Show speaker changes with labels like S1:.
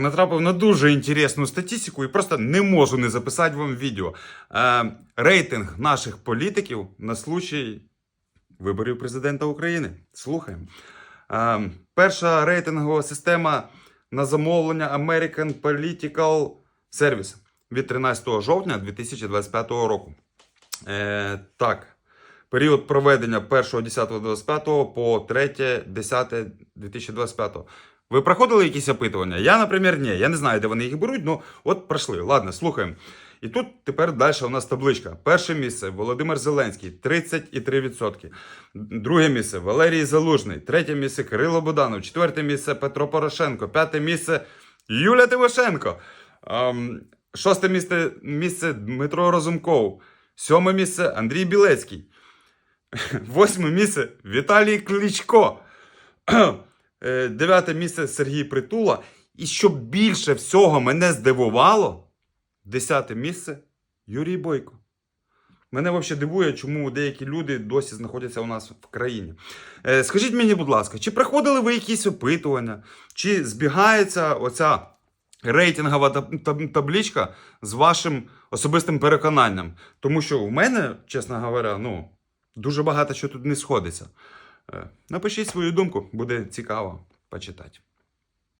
S1: Натрапив на дуже інтересну статистику і просто не можу не записати вам відео. Е, рейтинг наших політиків на случай виборів президента України. Слухаємо. Е, перша рейтингова система на замовлення American Political Service від 13 жовтня 2025 року. Е, так. Період проведення 1.10.25 по 3.10.2025. Ви проходили якісь опитування? Я, наприклад, ні. Я не знаю, де вони їх беруть, ну от пройшли. Ладно, слухаємо. І тут тепер далі у нас табличка. Перше місце Володимир Зеленський 30,3%. Друге місце Валерій Залужний. Третє місце Кирило Буданов. Четверте місце Петро Порошенко. П'яте місце Юля Тимошенко. Ем, шосте місце, місце Дмитро Розумков. Сьоме місце Андрій Білецький. Восьме місце Віталій Кличко. Е, Дев'яте місце Сергій Притула. І що більше всього мене здивувало, десяте місце Юрій Бойко. Мене взагалі дивує, чому деякі люди досі знаходяться у нас в країні. Е, Скажіть мені, будь ласка, чи проходили ви якісь опитування, чи збігається оця рейтингова таб- таб- з вашим особистим переконанням? Тому що у мене, чесно говоря, ну, дуже багато що тут не сходиться. Е, Напишіть свою думку, буде цікаво почитати.